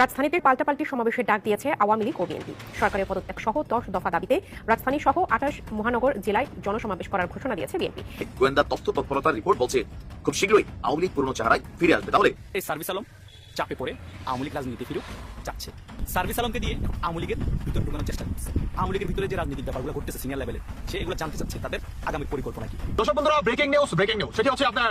রাজধানীতে পাল্টাপাল্টি সমাবেশের ডাক দিয়েছে আওয়ামী লীগ ও বিএনপি। সরকারের পদত্যাগ সহ দশ দফা দাবিতে রাজধানী সহ আঠাশ মহানগর জেলায় জনসমাবেশ করার ঘোষণা দিয়েছে বিএনপি। গোয়েন্দা তথ্য তৎপরতার রিপোর্ট বলছে খুব শীঘ্রই আওয়ামী লীগ পুরনো চেহারায় ফিরে আসবে। তাহলে এই সার্ভিস আলম চাপে পড়ে আওয়ামী লীগ রাজনীতি ফিরুক চাচ্ছে সার্ভিস আলমকে দিয়ে আওয়ামী লীগের ভিতরে ঢুকানোর চেষ্টা করছে আওয়ামী লীগের ভিতরে যে রাজনীতির ব্যাপারগুলো ঘটতেছে সিনিয়র লেভেলে সে এগুলো জানতে চাচ্ছে তাদের আগামী পরিকল্পনা কি? দর্শক বন্ধুরা ব্রেকিং নিউজ ব্রেকিং নিউজ সেটি হচ্ছে আপনার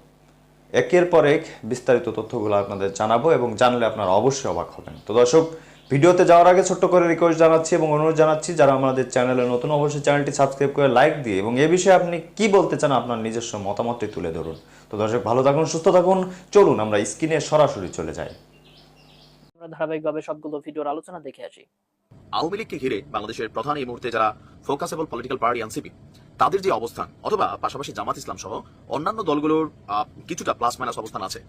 একের পর এক বিস্তারিত তথ্যগুলো আপনাদের জানাব এবং জানলে আপনারা অবশ্যই অবাক হবেন। তো দর্শক ভিডিওতে যাওয়ার আগে ছোট্ট করে রিকোয়েস্ট জানাচ্ছি এবং অনুরোধ জানাচ্ছি যারা আমাদের চ্যানেলে নতুন অবশ্যই চ্যানেলটি সাবস্ক্রাইব করে লাইক দিয়ে এবং এ বিষয়ে আপনি কি বলতে চান আপনার নিজস্ব মতামতটি তুলে ধরুন। তো দর্শক ভালো থাকুন সুস্থ থাকুন। চলুন আমরা স্ক্রিনে সরাসরি চলে যাই। আমরা ধারাবাহিকভাবে সবগুলো ভিডিওর আলোচনা দেখে আসি। আওয়ামী লীগকে ঘিরে বাংলাদেশের প্রধান এই মুহূর্তে যারা ফোকাসেবল পলিটিক্যাল পার্টি এনসিপি তাদের যে অবস্থান, অথবা পাশাপাশি জামাত ইসলাম সহ অন্যান্য দলগুলোর কিছুটা প্লাস মাইনাস অবস্থান আছে।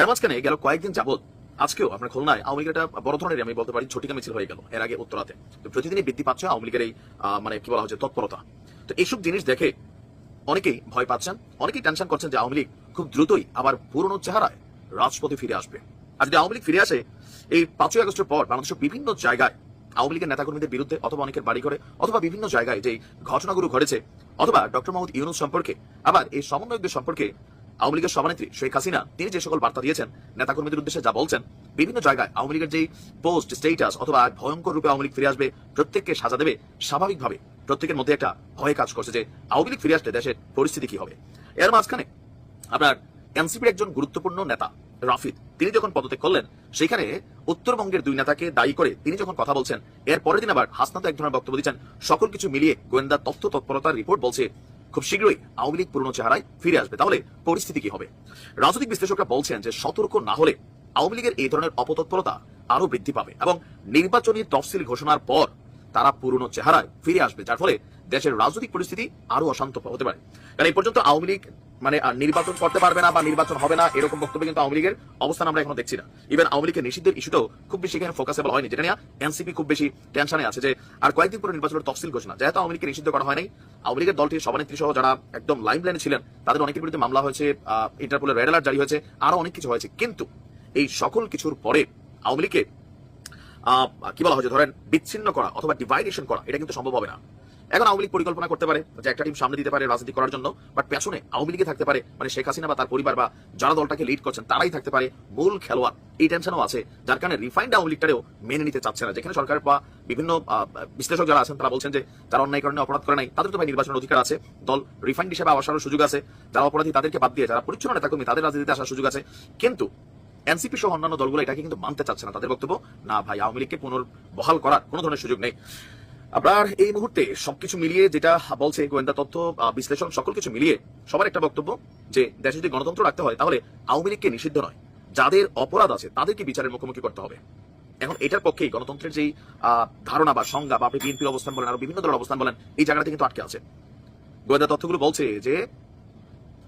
এর মাঝখানে গেল কয়েকদিন যাবত আজকেও আপনার খুলনায় আওয়ামী লীগের একটা বড় ধরনের, আমি বলতে পারি, ঝটিকা মিছিল হয়ে গেল, এর আগে উত্তরাতে। তো প্রতিদিনই বৃদ্ধি পাচ্ছে আওয়ামী লীগের এই মানে কি বলা হচ্ছে, তৎপরতা। তো এইসব জিনিস দেখে অনেকেই ভয় পাচ্ছেন, অনেকেই টেনশন করছেন যে আওয়ামী লীগ খুব দ্রুতই আবার পুরনো চেহারায় রাজপথে ফিরে আসবে। আর যদি আওয়ামী লীগ ফিরে আসে, এই পাঁচই আগস্টের পর বাংলাদেশের বিভিন্ন জায়গায় আওয়ামী লীগের নেতাকর্মীদের বিরুদ্ধে অথবা অনেকের বাড়ি ঘরে অথবা বিভিন্ন জায়গায় যে ঘটনাগুলো ঘটেছে, অথবা ডক্টর মোহাম্মদ ইউনুস সম্পর্কে, আবার এই সমন্বয়কদের সম্পর্কে আওয়ামী লীগের সভানেত্রী শেখ হাসিনা, তিনি যে সকল বার্তা দিয়েছেন, নেতাকর্মীদের উদ্দেশ্যে যা বলছেন, বিভিন্ন জায়গায় আওয়ামী লীগের যে পোস্ট স্টেটাস অথবা ভয়ঙ্কর রূপে আওয়ামী লীগ ফিরে আসবে, প্রত্যেককে সাজা দেবে, স্বাভাবিকভাবে প্রত্যেকের মধ্যে একটা ভয় কাজ করছে যে আওয়ামী লীগ ফিরে আসলে দেশের পরিস্থিতি কি হবে। এর মাঝখানে আপনার এনসিপির একজন গুরুত্বপূর্ণ নেতা রাফিদ তিনি যখন পদত্যাগ করলেন, সেখানে উত্তরবঙ্গের দুই নেতাকে দায়ী করে তিনি যখন কথা বলছেন, এর পরের দিন আবার হাসনাত এক ধরনের বক্তব্য দিচ্ছেন। সকল কিছু মিলিয়ে গোয়েন্দা তথ্য তৎপরতার রিপোর্ট বলছে, খুব শীঘ্রই আওয়ামী লীগ পুরনো চেহারায় ফিরে আসবে। তাহলে পরিস্থিতি কি হবে? রাজনৈতিক বিশ্লেষকরা বলছেন যে সতর্ক না হলে আওয়ামী লীগের এই ধরনের অপতৎপরতা আরও বৃদ্ধি পাবে এবং নির্বাচনী তফসিল ঘোষণার পর তারা পুরনো চেহারায় ফিরে আসবে, যার ফলে দেশের রাজনৈতিক পরিস্থিতি আরও অশান্ত হতে পারে। কারণ এই পর্যন্ত আওয়ামী লীগ মানে নির্বাচন করতে পারবে না বা নির্বাচন হবে না, এরকম বক্তব্য কিন্তু আওয়ামী লীগের অবস্থান আমরা এখনও দেখছি না। ইভেন আওয়ামী লীগের নিষিদ্ধের ইস্যুটাও খুব বেশি এখানে ফোকাসেবল হয়নি। যেটা নিয়ে এনসিপি খুব বেশি টেনশনে আছে যে, আর কয়েকদিন পরে নির্বাচনের তফসিল ঘোষণা। যেহেতু আওয়ামী লীগকে নিষিদ্ধ করা হয়নি, আওয়ামী লীগের দলটির সভানেত্রী সহ যারা একদম লাইন লাইনে ছিলেন, তাদের অনেকের বিরুদ্ধে মামলা হয়েছে ইন্টারপোলের রেড অ্যালার্ট জারি হয়েছে, আরও অনেক কিছু হয়েছে। কিন্তু এই সকল কিছুর পরে আওয়ামী লীগকে কি বলা হয়েছে? ধরেন বিচ্ছিন্ন করা অথবা ডিভাইডেশন করা, এটা কিন্তু সম্ভব হবে না। এখন আওয়ামী লীগ পরিকল্পনা করতে পারে, যে একটা টিম সামনে দিতে পারে রাজনীতি করার জন্য বাট পেছনে আওয়ামী লীগে থাকতে পারে মানে শেখ হাসিনা বা তার পরিবার বা যারা দলটাকে লিড করছেন, তারাই থাকতে পারে মূল খেলোয়াড়। এই টেনশনও আছে, যার কারণে রিফাইন্ড আওয়ামী লীগটারেও মেনে নিতে চাচ্ছে না। যেখানে সরকার বা বিভিন্ন বিশ্লেষক যারা আছেন, তারা বলছেন যে যারা অন্যায় কারণে অপরাধ করে নাই, তাদের তো ভাই নির্বাচনের অধিকার আছে, দল রিফাইন্ড হিসেবে আসার সুযোগ আছে, যারা অপরাধী তাদেরকে বাদ দিয়ে, যারা পরিচ্ছন্ন নেতাকর্মী তাদের রাজনীতিতে আসার সুযোগ আছে। কিন্তু এনসিপি সহ অন্যান্য দলগুলো এটাকে কিন্তু মানতে চাচ্ছে না, তাদের বক্তব্য, না ভাই, আওয়ামী লীগকে পুনর্বহাল করার কোনো ধরনের সুযোগ নেই। আপনার এই মুহূর্তে সবকিছু মিলিয়ে যেটা বলছে গোয়েন্দা তথ্য বিশ্লেষণ, সকল কিছু মিলিয়ে সবার একটা বক্তব্য যে দেশে যদি গণতন্ত্র রাখতে হয়, তাহলে আওয়ামী লীগকে নিষিদ্ধ নয়। যাদের অপরাধ আছে, তাদেরকে বিচারের মুখোমুখি করতে হবে। এখন এটার পক্ষেই গণতন্ত্রের যেই ধারণা বা সংজ্ঞা বা আপনি বিএনপির অবস্থান বলেন আরও বিভিন্ন দলের অবস্থান বলেন, এই জায়গাটা কিন্তু আটকে আছে। গোয়েন্দা তথ্যগুলো বলছে যে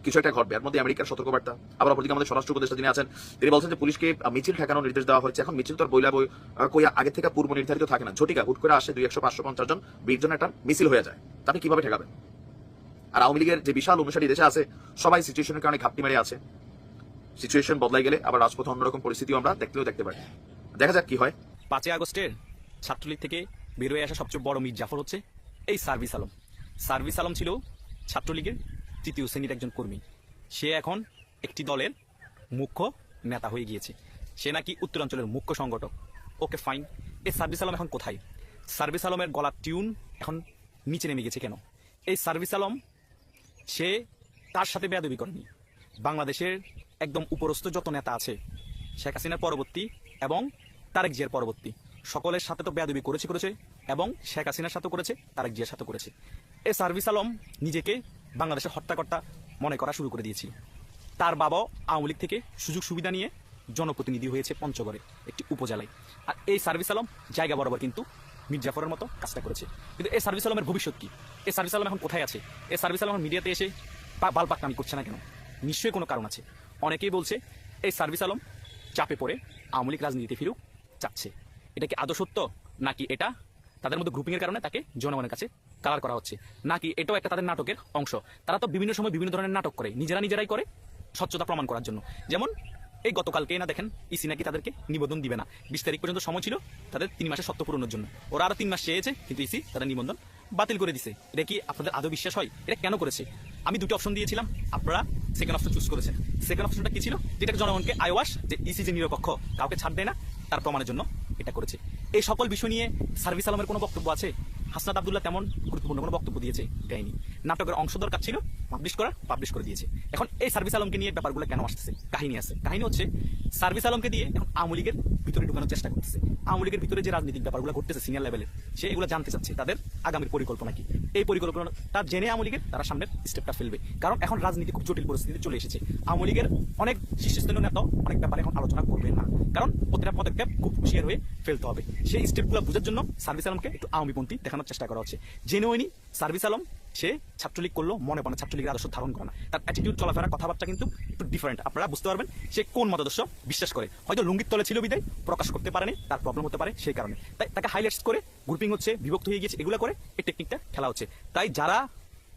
কিছু একটা ঘটবে। এর মধ্যে আমেরিকার সতর্কবার্তা। আবার অপরদিকে আমাদের স্বরাষ্ট্র উপদেষ্টা যিনি আছেন, তিনি বলছেন যে পুলিশকে মিছিল ঠেকানোর নির্দেশ দেওয়া হয়েছে। এখন মিছিল তো আর বইলা বই কই আগে থেকে পূর্ব নির্ধারিত থাকে না। ঝটিকা, হুট করে আসে দুই একশো পাঁচশো পঞ্চাশ জন বিশ জন একটা মিছিল হয়ে যায়। তা আপনি কীভাবে ঠেকাবেন? আর আওয়ামী লীগের যে বিশাল অনুসারী দেশে আছে, সবাই সিচুয়েশনের কারণে ঘাপটি মেরে আছে। সিচুয়েশন বদলাই গেলে আবার রাজপথে অন্যরকম পরিস্থিতিও আমরা দেখতেও দেখতে পারি। দেখা যাক কি হয়। পাঁচই আগস্টের ছাত্রলীগ থেকে বের হয়ে আসা সবচেয়ে বড় মির জাফর হচ্ছে এই সার্ভিস আলম। সার্ভিস আলম ছিল ছাত্রলীগের তৃতীয় শ্রেণির একজন কর্মী। সে এখন একটি দলের মুখ্য নেতা হয়ে গিয়েছে। সে নাকি উত্তরাঞ্চলের মুখ্য সংগঠক। Okay fine. এই সার্ভিস আলম এখন কোথায়? সার্ভিস আলমের গলার টিউন এখন নিচে নেমে গেছে কেন? এই সার্ভিস আলম, সে তার সাথে বেয়াদবি করেনি। বাংলাদেশের একদম উপরস্থ যত নেতা আছে, শেখ হাসিনার পরবর্তী এবং তারেক জিয়ার পরবর্তী, সকলের সাথে তো বেয়াদবি করেছে করেছে এবং শেখ হাসিনার সাথে করেছে, তারেক জিয়ার সাথে করেছে। এই সার্ভিস আলম নিজেকে বাংলাদেশের হত্যাকর্তা মনে করা শুরু করে দিয়েছিল তার বাবাও আওয়ামী লীগ থেকে সুযোগ সুবিধা নিয়ে জনপ্রতিনিধি হয়েছে পঞ্চগড়ে, একটি উপজেলায়। আর এই সার্ভিস আলম জায়গা বরাবর কিন্তু মির্জাফরের মতো কাজটা করেছে। কিন্তু এই সার্ভিস আলমের ভবিষ্যৎ কি? এই সার্ভিস আলম এখন কোথায় আছে? এই সার্ভিস আলম মিডিয়াতে এসে পা- বাল পাকনামি করছে না কেন? নিশ্চয়ই কোনো কারণ আছে। অনেকেই বলছে এই সার্ভিস আলম চাপে পড়ে আওয়ামী লীগ রাজনীতিতে ফিরুক চাচ্ছে। এটা কি আদৌ সত্য নাকি এটা? তাদের মধ্যে গ্রুপিংয়ের কারণে তাকে জনগণের কাছে কালার করা হচ্ছে। নাকি এটাও একটা তাদের নাটকের অংশ। তারা তো বিভিন্ন সময় বিভিন্ন ধরনের নাটক করে, নিজেরা নিজেরাই করে স্বচ্ছতা প্রমাণ করার জন্য। যেমন এই গতকালকে না দেখেন ইসি নাকি তাদেরকে নিবন্ধন দিবে না। বিশ তারিখ পর্যন্ত সময় ছিল তাদের তিন মাসের সত্য পূরণের জন্য। ওরা আরও তিন মাস চেয়েছে, কিন্তু ইসি তাদের নিবন্ধন বাতিল করে দিছে। এটা কি আপনাদের আদৌ বিশ্বাস হয়? এটা কেন করেছে? আমি দুটো অপশন দিয়েছিলাম, আপনারা সেকেন্ড অপশন চুজ করেছেন। সেকেন্ড অপশনটা কি ছিল? যেটা জনগণকে আইওয়াস যে ইসি যে নিরপেক্ষ, কাউকে ছাড় দেয় না, তার প্রমাণের জন্য এটা করেছে। এই সকল বিষয় নিয়ে সার্ভিস আলমের কোনো বক্তব্য আছে? হাসনাত আবদুল্লাহ তেমন গুরুত্বপূর্ণ কোনো বক্তব্য দিয়েছে দেয়নি। নাটকের অংশ দরকার ছিল পাবলিশ করার পাবলিশ করে দিয়েছে। এখন এই সার্ভিস আলমকে নিয়ে ব্যাপারগুলো কেন আসতেছে? কাহিনী আছে। কাহিনী হচ্ছে, সার্ভিস আলমকে দিয়ে এখন আওয়ামী লীগের ভিতরে ঢুকানোর চেষ্টা করতেছে। আওয়ামী লীগের ভিতরে যে রাজনৈতিক ব্যাপারগুলো ঘটতেছে সিনিয়র লেভেলে সে এগুলো জানতে চাচ্ছে। তাদের আগামীর পরিকল্পনা কি? এই পরিকল্পনাটা জেনে আওয়ামী লীগের তারা সামনের স্টেপটা ফেলবে। কারণ এখন রাজনীতি খুব জটিল পরিস্থিতিতে চলে এসেছে। আওয়ামী লীগের অনেক শীর্ষস্থানীয় নেতা অনেক ব্যাপারে এখন আলোচনা করবে না। কারণ প্রতিটা পদক্ষেপ খুব হুঁশিয়ার হয়ে ফেলতে হবে। সেই স্টেপগুলো বোঝার জন্য সার্ভিস আলমকে একটু আওয়ামীপন্থী দেখানোর চেষ্টা করা হচ্ছে। জেনুইনি সার্ভিস আলম সে ছাত্রলীগ করল, মনে মনে ছাত্রলীগের আদর্শ ধারণ করে না। তার অ্যাটিটিউড চলাফেরা, কথাবার্তা কিন্তু একটু ডিফারেন্ট আপনারা বুঝতে পারবেন, সে কোন মতাদর্শ বিশ্বাস করে। হয়তো লুঙ্গির তলে ছিল বিদায়, প্রকাশ করতে পারেনি, তার প্রবলেম হতে পারে সেই কারণে। তাই তাকে হাইলাইটস করে গ্রুপিং হচ্ছে, বিভক্ত হয়ে গিয়েছে, এগুলো করে এই টেকনিকটা খেলা হচ্ছে। তাই যারা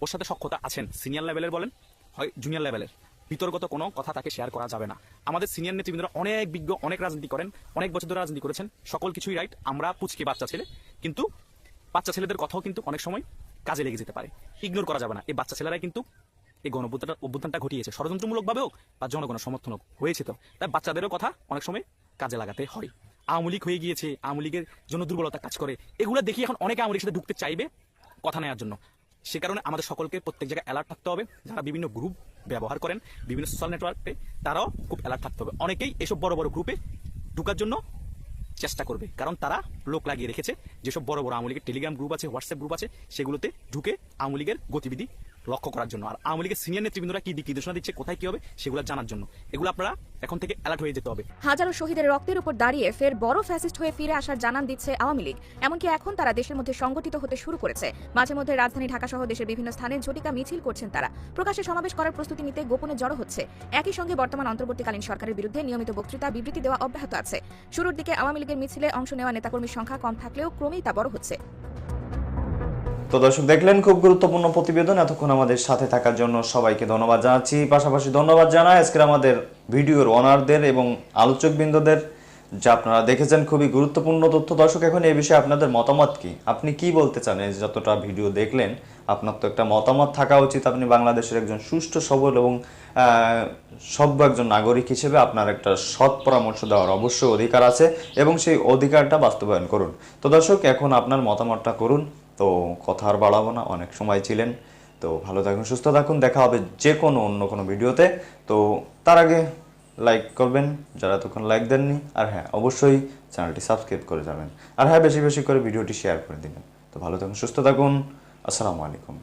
ওর সাথে সক্ষতা আছেন সিনিয়র লেভেলের বলেন, হয় জুনিয়র লেভেলের বিতর্কত কোনো কথা তাকে শেয়ার করা যাবে না। আমাদের সিনিয়র নেতৃবৃন্দরা অনেক বিজ্ঞ, অনেক রাজনীতি করেন, অনেক বছর ধরে রাজনীতি করেছেন, সকল কিছুই রাইট আমরা পুচকে বাচ্চা ছেলে। কিন্তু বাচ্চা ছেলেদের কথাও কিন্তু অনেক সময় কাজে লেগে যেতে পারে। ইগনোর করা যাবে না। এই বাচ্চা ছেলেরাই কিন্তু এই গণ অভ্যুত্থানটা ঘটিয়েছে। ষড়যন্ত্রমূলকভাবে হোক বা জনগণের সমর্থন হোক হয়েছে তো। তাই বাচ্চাদেরও কথা অনেক সময় কাজে লাগাতে হয়। আওয়ামী লীগ হয়ে গিয়েছে, আওয়ামী লীগের জন্য দুর্বলতা কাজ করে। এগুলো দেখি এখন অনেকে আওয়ামী সাথে ঢুকতে চাইবে কথা নেওয়ার জন্য। সে কারণে আমাদের সকলকে প্রত্যেক জায়গায় অ্যালার্ট থাকতে হবে। যারা বিভিন্ন গ্রুপ ব্যবহার করেন, বিভিন্ন সোশ্যাল নেটওয়ার্কে তারাও খুব অ্যালার্ট থাকতে হবে। অনেকেই এসব বড় বড় গ্রুপে ঢুকার জন্য চেষ্টা করবে। কারণ তারা লোক লাগিয়ে রেখেছে। যেসব বড় বড় আওয়ামী লীগের টেলিগ্রাম গ্রুপ আছে হোয়াটসঅ্যাপ গ্রুপ আছে, সেগুলোতে ঢুকে আওয়ামী লীগের গতিবিধি লক্ষ্য করার জন্য। আর আওয়ামী লীগের সিনিয়র নেতৃবৃন্দরা কি দিক নির্দেশনা দিচ্ছে, কোথায় কি হবে, সেগুলো জানার জন্য। এগুলো আপনারা এখন থেকে অ্যালার্ট হয়ে যেতে হবে। হাজারো শহীদের রক্তের উপর দাঁড়িয়ে ফের বড় ফ্যাসিস্ট হয়ে ফিরে আসার জানান দিচ্ছে আওয়ামী লীগ। এমনকি এখন তারা দেশের মধ্যে সংগঠিত হতে শুরু করেছে। মাঝে মধ্যে রাজধানী ঢাকা সহ দেশের বিভিন্ন স্থানে ঝটিকা মিছিল করছেন তারা। প্রকাশ্যে সমাবেশ করার প্রস্তুতি নিতে গোপনে জড়ো হচ্ছে। একই সঙ্গে বর্তমান অন্তর্বর্তীকালীন সরকারের বিরুদ্ধে নিয়মিত বক্তৃতা, বিবৃতি দেওয়া অব্যাহত আছে। শুরুর দিকে আওয়ামী লীগের মিছিলে অংশ নেওয়া নেতাকর্মীর সংখ্যা কম থাকলেও ক্রমেই তা বড় হচ্ছে। তো দর্শক, দেখলেন খুব গুরুত্বপূর্ণ প্রতিবেদন এতক্ষণ আমাদের সাথে থাকার জন্য সবাইকে ধন্যবাদ জানাচ্ছি। পাশাপাশি ধন্যবাদ জানাই আজকের আমাদের ভিডিওর ওনারদের এবং আলোচকবৃন্দদের, যা আপনারা দেখেছেন খুবই গুরুত্বপূর্ণ তথ্য। দর্শক, এখন এই বিষয়ে আপনাদের মতামত কি? আপনি কি বলতে চান? এই যতটা ভিডিও দেখলেন, আপনার তো একটা মতামত থাকা উচিত। আপনি বাংলাদেশের একজন সুষ্ঠু, সবল এবং সভ্য একজন নাগরিক হিসেবে আপনার একটা সৎ পরামর্শ দেওয়ার অবশ্যই অধিকার আছে এবং সেই অধিকারটা বাস্তবায়ন করুন। তো দর্শক, এখন আপনার মতামতটা করুন। তো কথা আর বাড়াবো না, অনেক সময় ছিলেন। তো ভালো থাকুন, সুস্থ থাকুন, দেখা হবে যে কোনো অন্য কোনো ভিডিওতে। তো তার আগে লাইক করবেন, যারা তখন লাইক দেননি, আর হ্যাঁ অবশ্যই চ্যানেলটি সাবস্ক্রাইব করে যাবেন। আর হ্যাঁ বেশি বেশি করে ভিডিওটি শেয়ার করে দিবেন। তো ভালো থাকুন, সুস্থ থাকুন, আসসালামু আলাইকুম।